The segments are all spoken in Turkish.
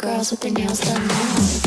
Girls with their nails done now.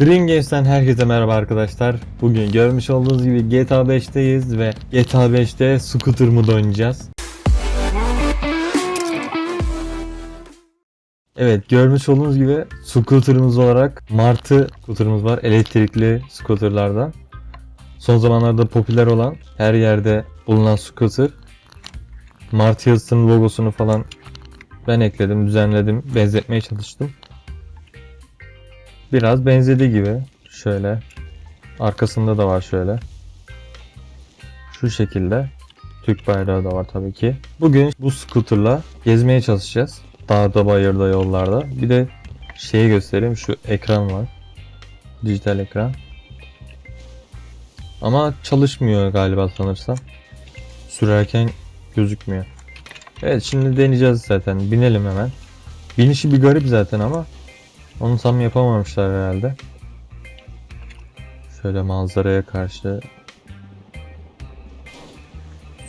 Dream Games'ten herkese merhaba arkadaşlar. Bugün görmüş olduğunuz gibi GTA 5'teyiz ve GTA 5'te scooter modu oynayacağız. Evet görmüş olduğunuz gibi scooter'ımız olarak Martı scooter'ımız var. Elektrikli scooter'lardan. Son zamanlarda popüler olan her yerde bulunan scooter. Martı yazısının logosunu falan ben ekledim, düzenledim, benzetmeye çalıştım. Biraz benzedi gibi. Şöyle. Arkasında da var şöyle. Şu şekilde. Türk bayrağı da var tabii ki. Bugün bu scooter'la gezmeye çalışacağız. Dağda, bayırda, yollarda. Bir de şeyi göstereyim. Şu ekran var. Dijital ekran. Ama çalışmıyor galiba sanırsam. Sürerken gözükmüyor. Evet şimdi deneyeceğiz zaten. Binelim hemen. Binişi bir garip zaten ama onu tam yapamamışlar herhalde. Şöyle manzaraya karşı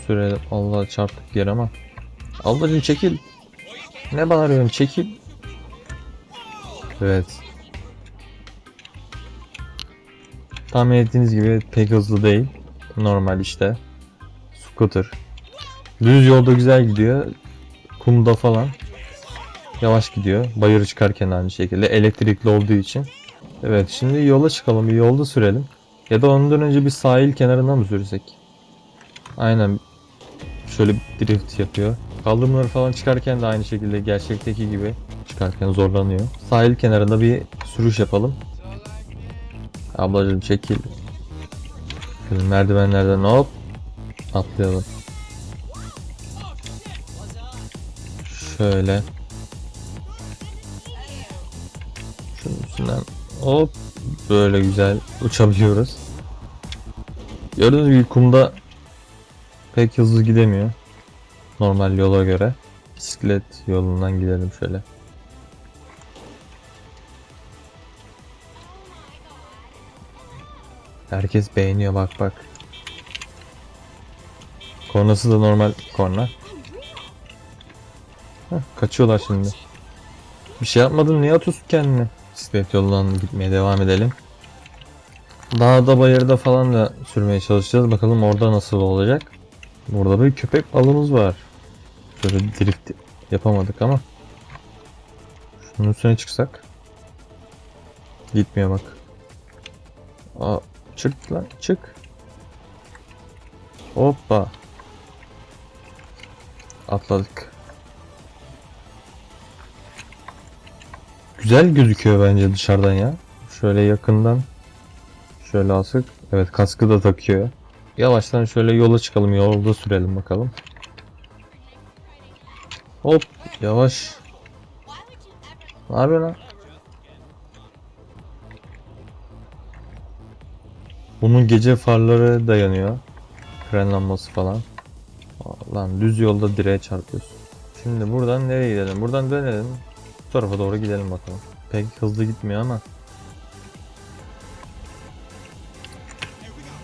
sürelim. Allah çarptık yer ama. Ablacım çekil. Ne bağırıyorsun çekil. Evet. Tahmin ettiğiniz gibi pek hızlı değil. Normal işte. Scooter. Düz yolda güzel gidiyor. Kumda falan yavaş gidiyor. Bayırı çıkarken aynı şekilde elektrikli olduğu için. Evet şimdi yola çıkalım. Bir yolda sürelim. Ya da ondan önce bir sahil kenarına mı sürsek? Aynen. Şöyle bir drift yapıyor. Kaldırımları falan çıkarken de aynı şekilde gerçekteki gibi çıkarken zorlanıyor. Sahil kenarında bir sürüş yapalım. Ablacığım çekil. Şöyle merdivenlerden hop atlayalım. Şöyle. Şunun üstünden hop böyle güzel uçabiliyoruz. Gördüğünüz gibi kumda pek hızlı gidemiyor. Normal yola göre. Bisiklet yolundan gidelim şöyle. Herkes beğeniyor bak bak. Kornası da normal korna. Heh, kaçıyorlar şimdi. Bir şey yapmadın niye atıyorsun kendini? Bisiklet yolundan gitmeye devam edelim. Dağda bayırda falan da sürmeye çalışacağız. Bakalım orada nasıl olacak. Burada bir köpek balığımız var. Şöyle drift yapamadık ama. Şunun üstüne çıksak. Gitmiyor bak. Aa, çık lan çık. Hoppa. Atladık. Güzel gözüküyor bence dışarıdan ya. Şöyle yakından. Şöyle asık. Evet kaskı da takıyor. Yavaştan şöyle yola çıkalım. Yolda sürelim bakalım. Hop yavaş. Ne yapıyorsun lan? Bunun gece farları dayanıyor. Fren lambası falan. Lan düz yolda direğe çarpıyorsun. Şimdi buradan nereye gidelim? Buradan dönelim. Bu tarafa doğru gidelim bakalım. Pek hızlı gitmiyor ama.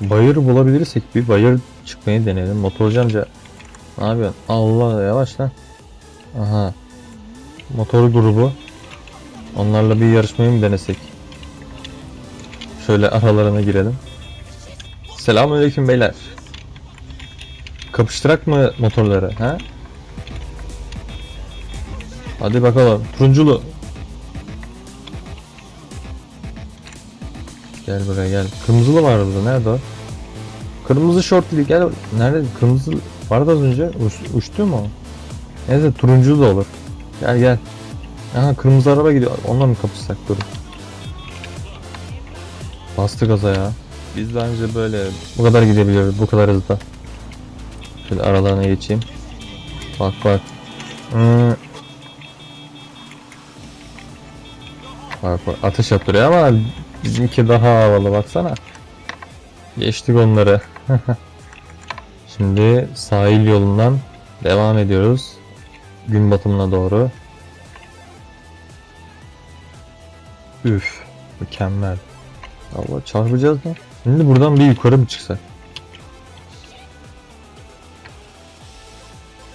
Bayır bulabilirsek bir bayır çıkmayı deneyelim. Motorcu amca ne yapıyorsun? Allah yavaş lan. Aha. Motor grubu. Onlarla bir yarışmayı mı denesek? Şöyle aralarına girelim. Selamünaleyküm beyler. Kapıştırak mı motorları? Ha? Hadi bakalım. Turunculu. Gel buraya gel. Kırmızılı var burada. Nerede o? Kırmızı şortlu gel. Nerede? Kırmızı vardı az önce. Uç, uçtu mu? o? Neyse turuncu da olur. Gel gel. Aha kırmızı araba gidiyor. Onunla mı kapışsak? Dur. Bastı gaza ya. Biz bence böyle bu kadar gidebiliyoruz. Bu kadar hızda. Şöyle aralarına geçeyim. Bak bak. Hmm. Bak bak ateş attırıyor ama bizimki daha havalı baksana. Geçtik onları. Şimdi sahil yolundan devam ediyoruz. Gün batımına doğru. Üf, mükemmel. Allah çarpacağız mı? Şimdi buradan bir yukarı mı çıksak?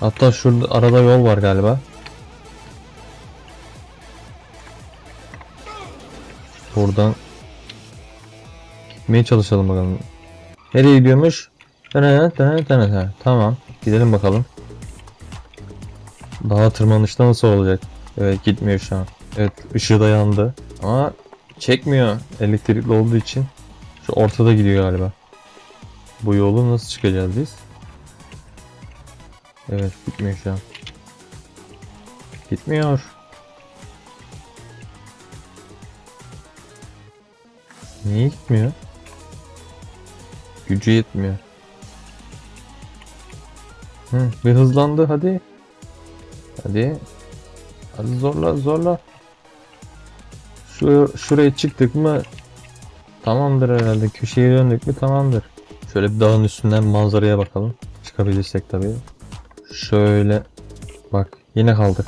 Hatta şurada arada yol var galiba. Buradan gitmeye çalışalım bakalım. Nereye gidiyormuş? Tamam. Gidelim bakalım. Dağa tırmanışta nasıl olacak? Evet gitmiyor şu an. Evet ışığı da yandı. Ama çekmiyor elektrikli olduğu için. Şu ortada gidiyor galiba. Bu yolu nasıl çıkacağız biz? Evet gitmiyor şu an. Gitmiyor. Niye gitmiyor? Gücü yetmiyor. Hı, bir hızlandı hadi. Hadi. Hadi zorla zorla. Şu şuraya çıktık mı tamamdır herhalde. Köşeye döndük mü tamamdır. Şöyle bir dağın üstünden manzaraya bakalım. Çıkabilirsek tabii. Şöyle bak yine kaldık.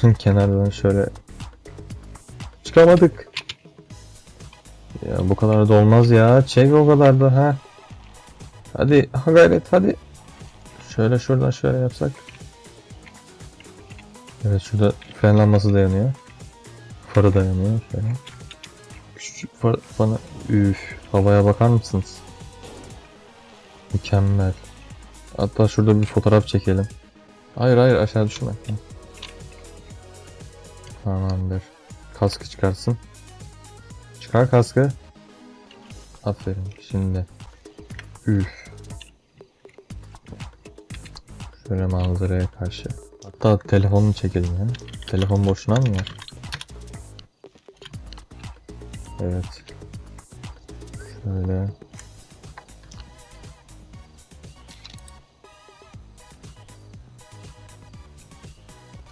Şunun kenardan şöyle çıkamadık. Ya bu kadar da olmaz ya. Çek o kadar da ha. Hadi ha gayret hadi. Şöyle şuradan şöyle yapsak. Evet şurada fren lambası dayanıyor. Farı dayanıyor şöyle. Küçük far bana üf havaya bakar mısınız? Mükemmel. Hatta şurada bir fotoğraf çekelim. Hayır hayır aşağı düşme. Tamamdır. Kaskı çıkarsın. Çıkar kaskı. Aferin. Şimdi. Üf. Şöyle manzaraya karşı. Hatta telefonunu çekelim ya. Telefon boşuna mı ya? Evet. Şöyle.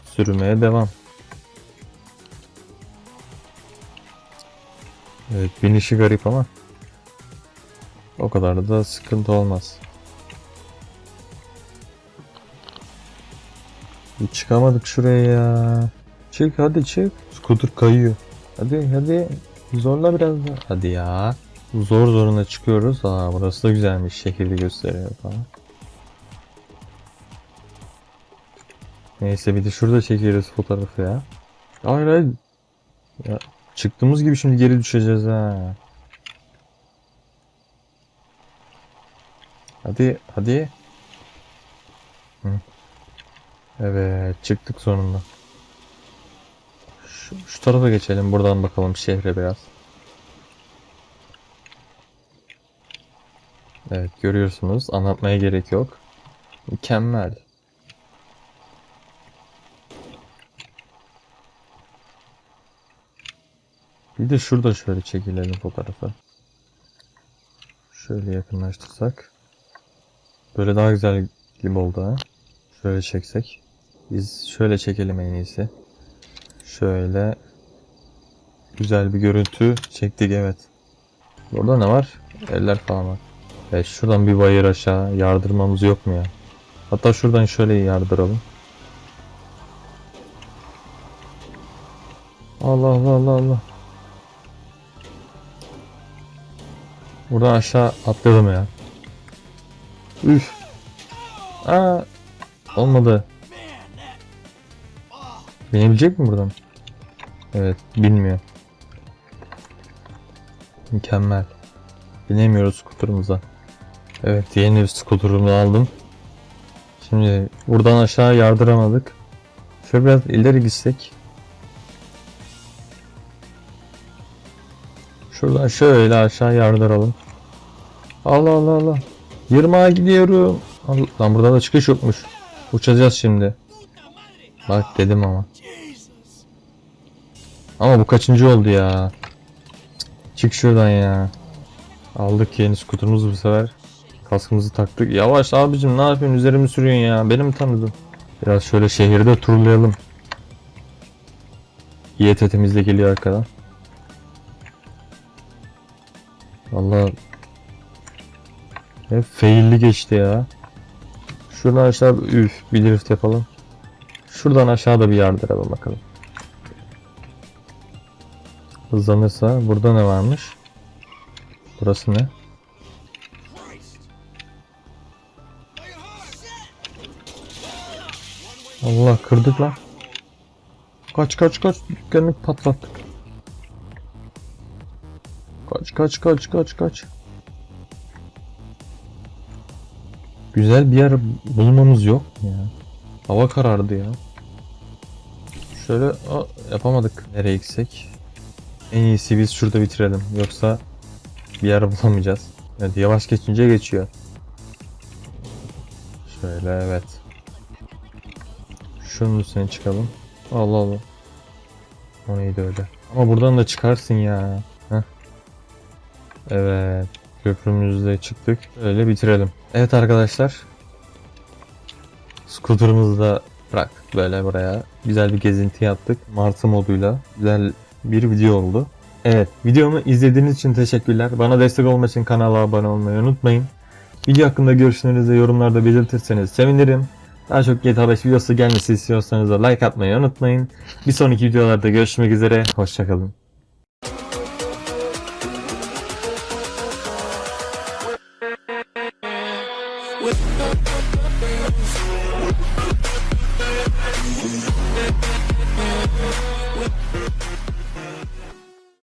Sürmeye devam. Evet binişi garip ama o kadar da sıkıntı olmaz. Çıkamadık şuraya ya. Çık hadi çık. Scooter kayıyor. Hadi hadi. Zorla biraz daha. Hadi ya. Zor zoruna çıkıyoruz. Aa burası da güzelmiş. Şehirli gösteriyor falan. Neyse bir de şurada çekeriz fotoğrafı ya. Hayır hayır. Ya, çıktığımız gibi şimdi geri düşeceğiz ha. Hadi hadi. Hı. Evet çıktık sonunda. Şu, şu tarafa geçelim buradan bakalım şehre biraz. Evet görüyorsunuz anlatmaya gerek yok. Mükemmel. Bir de şurada şöyle çekilelim fotoğrafı. Şöyle yakınlaştırsak. Böyle daha güzel gibi oldu ha. Şöyle çeksek. Biz şöyle çekelim en iyisi. Şöyle güzel bir görüntü çektik evet. Burada ne var? Eller falan var. Evet şuradan bir bayır aşağı yardırmamız yok mu ya? Hatta şuradan şöyle yardıralım. Allah Allah Allah Allah. Buradan aşağı atladım ya. Üf. Aa, olmadı. Binebilecek mi buradan? Evet, bilmiyor. Mükemmel. Binemiyoruz skuterımıza. Evet, yeni bir skuterumu aldım. Şimdi buradan aşağı yardıramadık. Şöyle biraz ileri gitsek. Şuradan şöyle aşağı yardıralım. Allah Allah Allah. 20'a gidiyorum. Lan burada da çıkış yokmuş. Uçacağız şimdi. Bak dedim ama. Ama bu kaçıncı oldu ya? Çık şuradan ya. Aldık yeni skuterimizi bu sefer. Kaskımızı taktık. Yavaş abicim ne yapıyorsun? Üzerimi sürüyorsun ya. Beni mi tanıdın? Biraz şöyle şehirde turlayalım. YTT'miz de geliyor arkadan. Vallahi hep failli geçti ya. Şuradan aşağı üf bir drift yapalım. Şuradan aşağıda bir yardıralım bakalım. Hızlanırsa burada ne varmış? Burası ne? Allah kırdık lan. Kaç kaç kaç dükkanı patlattık. Kaç kaç kaç kaç kaç. Güzel bir yer bulmamız yok mu ya. Hava karardı ya. Şöyle Aa, yapamadık. Nereye gitsek? En iyisi biz şurada bitirelim. Yoksa bir yer bulamayacağız. Evet yavaş geçince geçiyor. Şöyle evet. Şunun üstüne çıkalım. Allah Allah. O neydi öyle? Ama buradan da çıkarsın ya. Heh. Evet. Köprümüzde çıktık. Öyle bitirelim. Evet arkadaşlar. Scooter'ımızı da bıraktık böyle buraya. Güzel bir gezinti yaptık. Martı moduyla. Güzel bir video oldu. Evet. Videomu izlediğiniz için teşekkürler. Bana destek olmak için kanala abone olmayı unutmayın. Video hakkında görüşlerinizi yorumlarda belirtirseniz sevinirim. Daha çok GTA 5 videosu gelmesi istiyorsanız da like atmayı unutmayın. Bir sonraki videolarda görüşmek üzere. Hoşçakalın.